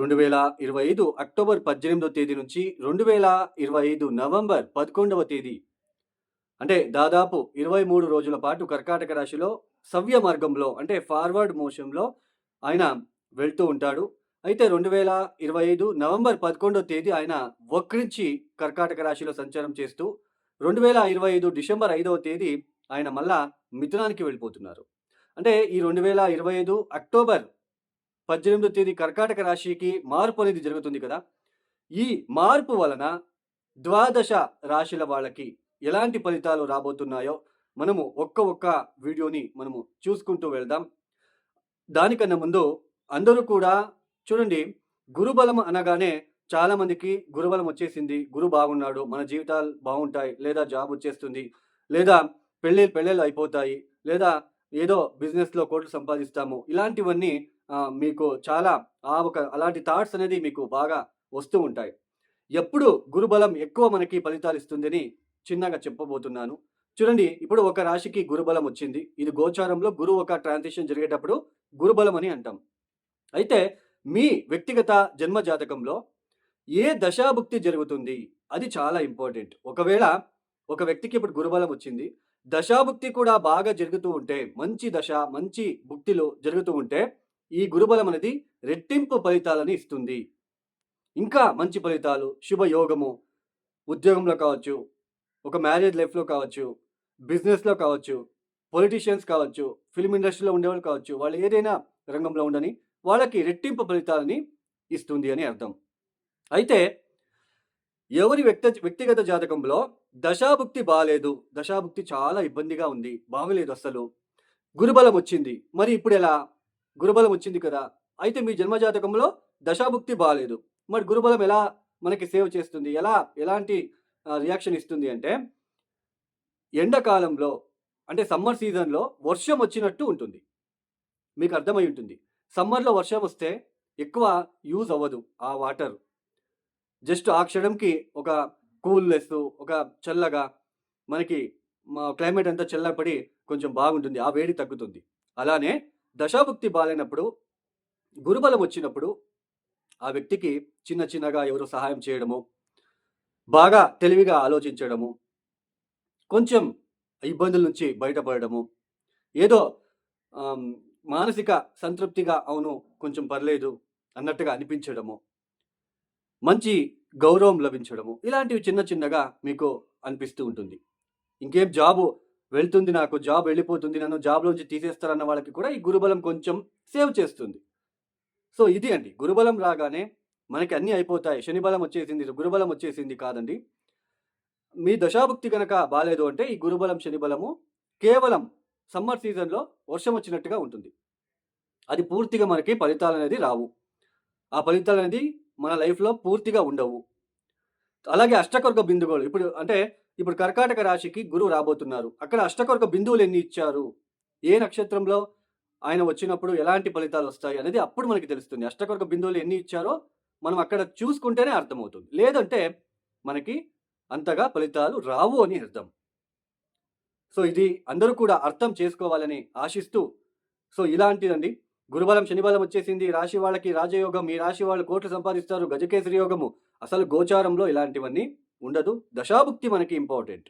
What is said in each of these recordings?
రెండు వేల ఇరవై ఐదు అక్టోబర్ పద్దెనిమిదో తేదీ నుంచి రెండు వేల ఇరవై ఐదు నవంబర్ పదకొండవ తేదీ. అంటే దాదాపు ఇరవై మూడు రోజుల పాటు కర్కాటక రాశిలో సవ్య మార్గంలో అంటే ఫార్వర్డ్ మోషన్లో ఆయన వెళ్తూ ఉంటాడు. అయితే రెండు వేల ఇరవై ఐదు నవంబర్ పదకొండవ తేదీ ఆయన వక్రించి కర్కాటక రాశిలో సంచారం చేస్తూ రెండు వేల ఇరవై ఐదు డిసెంబర్ ఐదవ తేదీ ఆయన మళ్ళా మిథునానికి వెళ్ళిపోతున్నారు. అంటే ఈ రెండు వేల ఇరవై ఐదు అక్టోబర్ పద్దెనిమిదో తేదీ కర్కాటక రాశికి మార్పు అనేది జరుగుతుంది కదా. ఈ మార్పు వలన ద్వాదశ రాశుల వాళ్ళకి ఎలాంటి ఫలితాలు రాబోతున్నాయో మనము ఒక్క ఒక్క వీడియోని మనము చూసుకుంటూ వెళ్దాం. దానికన్నా ముందు అందరూ కూడా చూడండి గురుబలం అనగానే చాలామందికి గురుబలం వచ్చేసింది. గురు బాగున్నాడు మన జీవితాలు బాగుంటాయి లేదా జాబ్ వచ్చేస్తుంది లేదా పెళ్ళి పెళ్ళిళ్ళు అయిపోతాయి లేదా ఏదో బిజినెస్లో కోట్లు సంపాదిస్తాము ఇలాంటివన్నీ మీకు చాలా ఆ ఒక అలాంటి థాట్స్ అనేది మీకు బాగా వస్తూ ఉంటాయి. ఎప్పుడు గురుబలం ఎక్కువ మనకి ఫలితాలు ఇస్తుందని చిన్నగా చెప్పబోతున్నాను. చూడండి ఇప్పుడు ఒక రాశికి గురుబలం వచ్చింది. ఇది గోచారంలో గురువు ఒక ట్రాన్సిషన్ జరిగేటప్పుడు గురుబలం అని అంటాం. అయితే మీ వ్యక్తిగత జన్మ జాతకంలో ఏ దశాభుక్తి జరుగుతుంది? అది చాలా ఇంపార్టెంట్. ఒకవేళ ఒక వ్యక్తికి ఇప్పుడు గురుబలం వచ్చింది దశాభుక్తి కూడా బాగా జరుగుతూ ఉంటే మంచి దశ మంచి భుక్తిలో జరుగుతూ ఉంటే ఈ గురుబలం అనేది రెట్టింపు ఫలితాలని ఇస్తుంది. ఇంకా మంచి ఫలితాలు శుభయోగము ఉద్యోగంలో కావచ్చు ఒక మ్యారేజ్ లైఫ్లో కావచ్చు బిజినెస్లో కావచ్చు పొలిటీషియన్స్ కావచ్చు ఫిల్మ్ ఇండస్ట్రీలో ఉండేవాళ్ళు కావచ్చు వాళ్ళు ఏదైనా రంగంలో ఉండని వాళ్ళకి రెట్టింపు ఫలితాలని ఇస్తుంది అని అర్థం. అయితే ఎవరి వ్యక్త వ్యక్తిగత జాతకంలో దశాభుక్తి బాగాలేదు దశాభుక్తి చాలా ఇబ్బందిగా ఉంది బాగలేదు అసలు గురుబలం వచ్చింది మరి ఇప్పుడు ఎలా? గురుబలం వచ్చింది కదా. అయితే మీ జన్మజాతకంలో దశాభుక్తి బాగాలేదు మరి గురుబలం ఎలా మనకి సేవ్ చేస్తుంది? ఎలా ఎలాంటి రియాక్షన్ ఇస్తుంది అంటే ఎండాకాలంలో అంటే సమ్మర్ సీజన్లో వర్షం వచ్చినట్టు ఉంటుంది. మీకు అర్థమై ఉంటుంది. సమ్మర్లో వర్షం వస్తే ఎక్కువ యూజ్ అవ్వదు ఆ వాటర్. జస్ట్ ఆ క్షణంకి ఒక కూల్నెస్ ఒక చల్లగా మనకి మా క్లైమేట్ అంతా చల్లపడి కొంచెం బాగుంటుంది. ఆ వేడి తగ్గుతుంది. అలానే దశాభుక్తి బాలైనప్పుడు గురుబలం వచ్చినప్పుడు ఆ వ్యక్తికి చిన్న చిన్నగా ఎవరు సహాయం చేయడము బాగా తెలివిగా ఆలోచించడము కొంచెం ఇబ్బందుల నుంచి బయటపడము ఏదో మానసిక సంతృప్తిగా అవును కొంచెం పర్లేదు అన్నట్టుగా అనిపించడము మంచి గౌరవం లభించడము ఇలాంటివి చిన్న చిన్నగా మీకు అనిపిస్తూ ఉంటుంది. ఇంకేం జాబు వెళ్తుంది నాకు జాబ్ వెళ్ళిపోతుంది నన్ను జాబ్లోంచి తీసేస్తారన్న వాళ్ళకి కూడా ఈ గురుబలం కొంచెం సేవ్ చేస్తుంది. సో ఇది అండి. గురుబలం రాగానే మనకి అన్నీ అయిపోతాయి. శనిబలం వచ్చేసింది గురుబలం వచ్చేసింది కాదండి. మీ దశాభుక్తి కనుక బాగాలేదు అంటే ఈ గురుబలం శనిబలము కేవలం సమ్మర్ సీజన్లో వర్షం వచ్చినట్టుగా ఉంటుంది. అది పూర్తిగా మనకి ఫలితాలు అనేది రావు. ఆ ఫలితాలు అనేది మన లైఫ్లో పూర్తిగా ఉండవు. అలాగే అష్టకర్గ బిందువులు ఇప్పుడు అంటే ఇప్పుడు కర్కాటక రాశికి గురువు రాబోతున్నారు. అక్కడ అష్టకొరక బిందువులు ఎన్ని ఇచ్చారు? ఏ నక్షత్రంలో ఆయన వచ్చినప్పుడు ఎలాంటి ఫలితాలు వస్తాయి అనేది అప్పుడు మనకి తెలుస్తుంది. అష్టకొరక బిందువులు ఎన్ని ఇచ్చారో మనం అక్కడ చూసుకుంటేనే అర్థమవుతుంది. లేదంటే మనకి అంతగా ఫలితాలు రావు అని అర్థం. సో ఇది అందరూ కూడా అర్థం చేసుకోవాలని ఆశిస్తూ సో ఇలాంటిదండి. గురుబలం శనిబలం వచ్చేసింది. ఈ రాశి వాళ్ళకి రాజయోగం ఈ రాశి వాళ్ళు కోట్లు సంపాదిస్తారు. గజకేసరి యోగము. అసలు గోచారంలో ఇలాంటివన్నీ ఉండదు. దశాభుక్తి మనకి ఇంపార్టెంట్.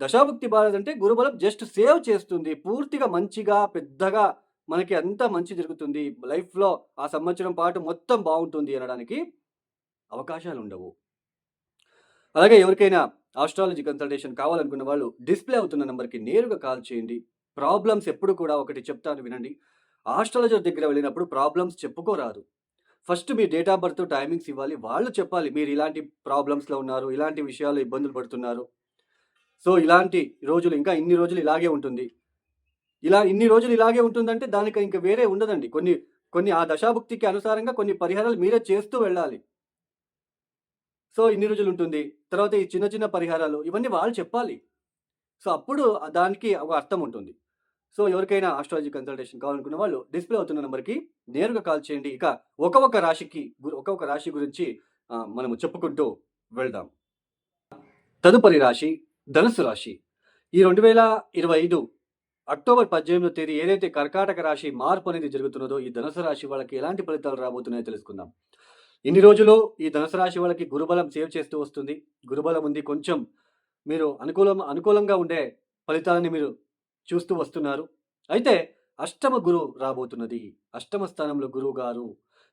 దశాభుక్తి బాలేదంటే గురుబలం జస్ట్ సేవ్ చేస్తుంది. పూర్తిగా మంచిగా పెద్దగా మనకి అంతా మంచి జరుగుతుంది. లైఫ్లో ఆ సంవత్సరం పాటు మొత్తం బాగుంటుంది అనడానికి అవకాశాలు ఉండవు. అలాగే ఎవరికైనా ఆస్ట్రాలజీ కన్సల్టేషన్ కావాలనుకున్న వాళ్ళు డిస్ప్లే అవుతున్న నెంబర్కి నేరుగా కాల్ చేయండి. ప్రాబ్లమ్స్ ఎప్పుడు కూడా ఒకటి చెప్తాను వినండి. ఆస్ట్రాలజర్ దగ్గర వెళ్ళినప్పుడు ప్రాబ్లమ్స్ చెప్పుకోరాదు. ఫస్ట్ మీ డేట్ ఆఫ్ బర్త్ టైమింగ్స్ ఇవ్వాలి. వాళ్ళు చెప్పాలి మీరు ఇలాంటి ప్రాబ్లమ్స్లో ఉన్నారు ఇలాంటి విషయాలు ఇబ్బందులు పడుతున్నారు. సో ఇలాంటి రోజులు ఇంకా ఇన్ని రోజులు ఇలాగే ఉంటుంది. ఇలా ఇన్ని రోజులు ఇలాగే ఉంటుందంటే దానికి ఇంకా వేరే ఉండదండి. కొన్ని కొన్ని ఆ దశాభుక్తికి అనుసారంగా కొన్ని పరిహారాలు మీరే చేస్తూ వెళ్ళాలి. సో ఇన్ని రోజులు ఉంటుంది. తర్వాత ఈ చిన్న చిన్న పరిహారాలు ఇవన్నీ వాళ్ళు చెప్పాలి. సో అప్పుడు దానికి ఒక అర్థం ఉంటుంది. సో ఎవరికైనా ఆస్ట్రాలజీ కన్సల్టేషన్ కావాలనుకున్న వాళ్ళు డిస్ప్లే అవుతున్న నెంబర్కి నేరుగా కాల్ చేయండి. ఇక ఒక్కొక్క రాశికి ఒక్కొక్క రాశి గురించి మనము చెప్పుకుంటూ వెళ్దాం. తదుపరి రాశి ధనుసు రాశి. ఈ రెండు వేల ఇరవై ఐదు అక్టోబర్ పద్దెనిమిదో తేదీ ఏదైతే కర్కాటక రాశి మార్పు అనేది జరుగుతున్నదో ఈ ధనుసు రాశి వాళ్ళకి ఎలాంటి ఫలితాలు రాబోతున్నాయో తెలుసుకుందాం. ఇన్ని రోజులు ఈ ధనుసు రాశి వాళ్ళకి గురుబలం సేవ్ చేస్తూ వస్తుంది. గురుబలం ఉంది. కొంచెం మీరు అనుకూలం అనుకూలంగా ఉండే ఫలితాలని మీరు చూస్తూ వస్తున్నారు. అయితే అష్టమ గురు రాబోతున్నది. అష్టమ స్థానంలో గురువు గారు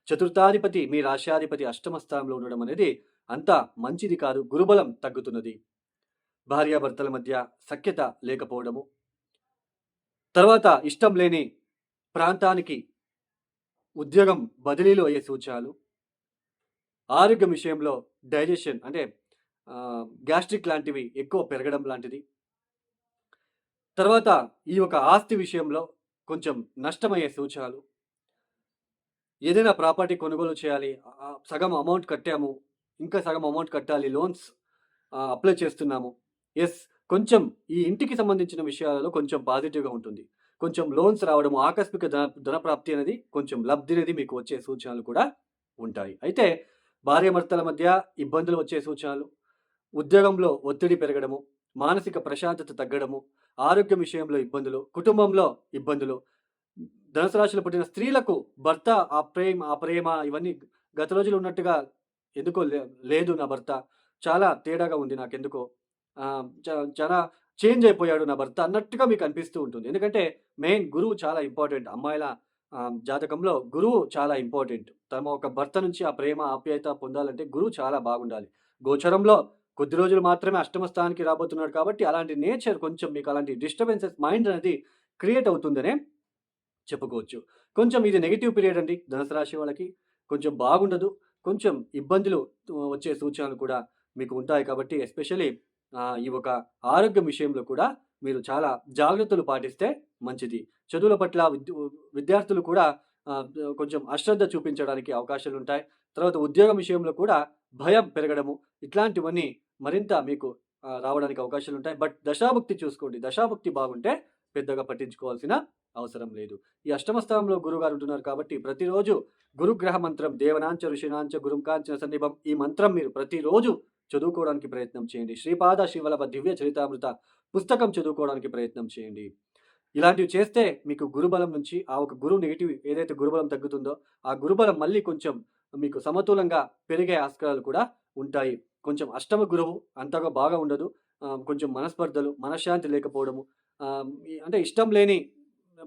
చతుర్థాధిపతి మీ రాశ్యాధిపతి అష్టమ స్థానంలో ఉండడం అనేది అంత మంచిది కాదు గురుబలం తగ్గుతున్నది. భార్యాభర్తల మధ్య సఖ్యత లేకపోవడము. తర్వాత ఇష్టం లేని ప్రాంతానికి ఉద్యోగం బదిలీలు అయ్యే సూచనలు. ఆరోగ్యం విషయంలో డైజెషన్ అంటే గ్యాస్ట్రిక్ లాంటివి ఎక్కువ పెరగడం లాంటిది. తర్వాత ఈ యొక్క ఆస్తి విషయంలో కొంచెం నష్టమయ్యే సూచనలు. ఏదైనా ప్రాపర్టీ కొనుగోలు చేయాలి సగం అమౌంట్ కట్టాము ఇంకా సగం అమౌంట్ కట్టాలి లోన్స్ అప్లై చేస్తున్నాము. ఎస్ కొంచెం ఈ ఇంటికి సంబంధించిన విషయాలలో కొంచెం పాజిటివ్గా ఉంటుంది. కొంచెం లోన్స్ రావడం ఆకస్మిక ధన ధనప్రాప్తి అనేది కొంచెం లబ్ధి అనేది మీకు వచ్చే సూచనలు కూడా ఉంటాయి. అయితే భార్యాభర్తల మధ్య ఇబ్బందులు వచ్చే సూచనలు ఉద్యోగంలో ఒత్తిడి పెరగడము మానసిక ప్రశాంతత తగ్గడము ఆరోగ్యం విషయంలో ఇబ్బందులు కుటుంబంలో ఇబ్బందులు ధనుసు రాశిలో పుట్టిన స్త్రీలకు భర్త ఆ ప్రేమ ఆ ప్రేమ ఇవన్నీ గత రోజులు ఉన్నట్టుగా ఎందుకో లే- లేదు నా భర్త. చాలా తేడాగా ఉంది నాకెందుకో. చాలా చేంజ్ అయిపోయాడు నా భర్త అన్నట్టుగా మీకు అనిపిస్తూ ఉంటుంది. ఎందుకంటే మెయిన్ గురువు చాలా ఇంపార్టెంట్. అమ్మాయిల జాతకంలో గురువు చాలా ఇంపార్టెంట్. తమ ఒక భర్త నుంచి ఆ ప్రేమ ఆప్యాయత పొందాలంటే గురువు చాలా బాగుండాలి. గోచరంలో కొద్ది రోజులు మాత్రమే అష్టమ స్థానానికి రాబోతున్నాడు కాబట్టి అలాంటి నేచర్ కొంచెం మీకు అలాంటి డిస్టర్బెన్సెస్ మైండ్ అనేది క్రియేట్ అవుతుందనే చెప్పుకోవచ్చు. కొంచెం ఇది నెగిటివ్ పీరియడ్ అండి. ధనుసు రాశి వాళ్ళకి కొంచెం బాగుండదు. కొంచెం ఇబ్బందులు వచ్చే సూచనలు కూడా మీకు ఉంటాయి కాబట్టి ఎస్పెషలీ ఈ ఒక ఆరోగ్యం విషయంలో కూడా మీరు చాలా జాగ్రత్తలు పాటిస్తే మంచిది. చదువుల పట్ల విద్యార్థులు కూడా కొంచెం అశ్రద్ధ చూపించడానికి అవకాశాలు ఉంటాయి తర్వాత ఉద్యోగం విషయంలో కూడా భయం పెరగడము ఇట్లాంటివన్నీ మరింత మీకు రావడానికి అవకాశాలు ఉంటాయి బట్ దశాభక్తి చూసుకోండి. దశాభక్తి బాగుంటే పెద్దగా పట్టించుకోవాల్సిన అవసరం లేదు. ఈ అష్టమ స్థానంలో గురుగారు ఉంటున్నారు కాబట్టి ప్రతిరోజు గురుగ్రహ మంత్రం దేవనాంచ ఋషినాంచ గురుంకాంచ సన్నిభం ఈ మంత్రం మీరు ప్రతిరోజు చదువుకోవడానికి ప్రయత్నం చేయండి. శ్రీపాద శివలభ దివ్య చరితామృత పుస్తకం చదువుకోవడానికి ప్రయత్నం చేయండి. ఇలాంటివి చేస్తే మీకు గురుబలం నుంచి ఆ ఒక గురువు నెగిటివ్ ఏదైతే గురుబలం తగ్గుతుందో ఆ గురుబలం మళ్ళీ కొంచెం మీకు సమతులంగా పెరిగే ఆస్కారాలు కూడా ఉంటాయి. కొంచెం అష్టమ గురువు అంతగా బాగా ఉండదు. కొంచెం మనస్పర్ధలు మనశ్శాంతి లేకపోవడము అంటే ఇష్టం లేని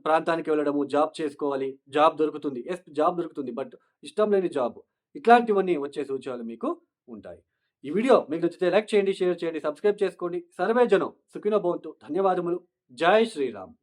ప్రాంతానికి వెళ్ళడము జాబ్ చేసుకోవాలి జాబ్ దొరుకుతుంది. ఎస్ జాబ్ దొరుకుతుంది బట్ ఇష్టం లేని జాబ్. ఇట్లాంటివన్నీ వచ్చే సూచనలు మీకు ఉంటాయి. ఈ వీడియో మీకు నచ్చితే లైక్ చేయండి షేర్ చేయండి సబ్స్క్రైబ్ చేసుకోండి. సర్వే జనం సుఖినో భవంతు. ధన్యవాదములు. జై శ్రీరామ్.